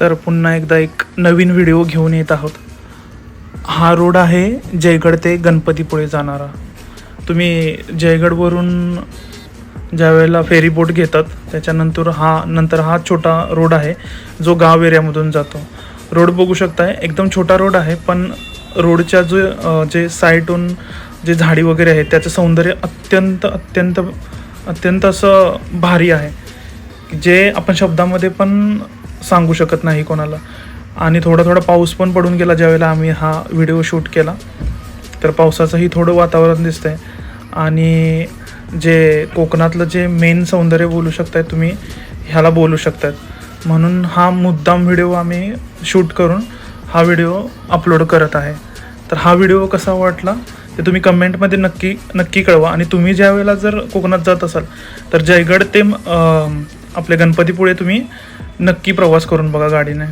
तर पुन्हा एकदा एक नवीन व्हिडिओ घेऊन येत आहोत. हा रोड आहे जयगड ते गणपतीपुळे जाणारा. तुम्ही जयगडवरून ज्या वेळेला फेरी बोट घेतात त्याच्यानंतर हा नंतर हा छोटा रोड आहे जो गाव एरियामधून जातो. रोड बघू शकताय एकदम छोटा रोड आहे पण रोडच्या जो जे साईटून जे झाडी वगैरे आहे त्याचं सौंदर्य अत्यंत अत्यंत अत्यंत असं भारी आहे. जे आपण शब्दामध्ये पण सांगू शकत नाही कोणाला. आणि थोडा थोडा पाऊस पण पडून गेला ज्यावेळेला आम्ही हा व्हिडिओ शूट केला. तर पावसाचंही थोडं वातावरण दिसतं आहे आणि जे कोकणातलं जे मेन सौंदर्य बोलू शकताय तुम्ही ह्याला बोलू शकतात म्हणून हा मुद्दाम व्हिडिओ आम्ही शूट करून हा व्हिडिओ अपलोड करत आहे. तर हा व्हिडिओ कसा वाटला ते तुम्ही कमेंटमध्ये नक्की नक्की कळवा. आणि तुम्ही ज्या वेळेला जर कोकणात जात असाल तर जयगड ते आपले गणपतीपुळे तुम्ही नक्की प्रवास करून बघा गाडीने.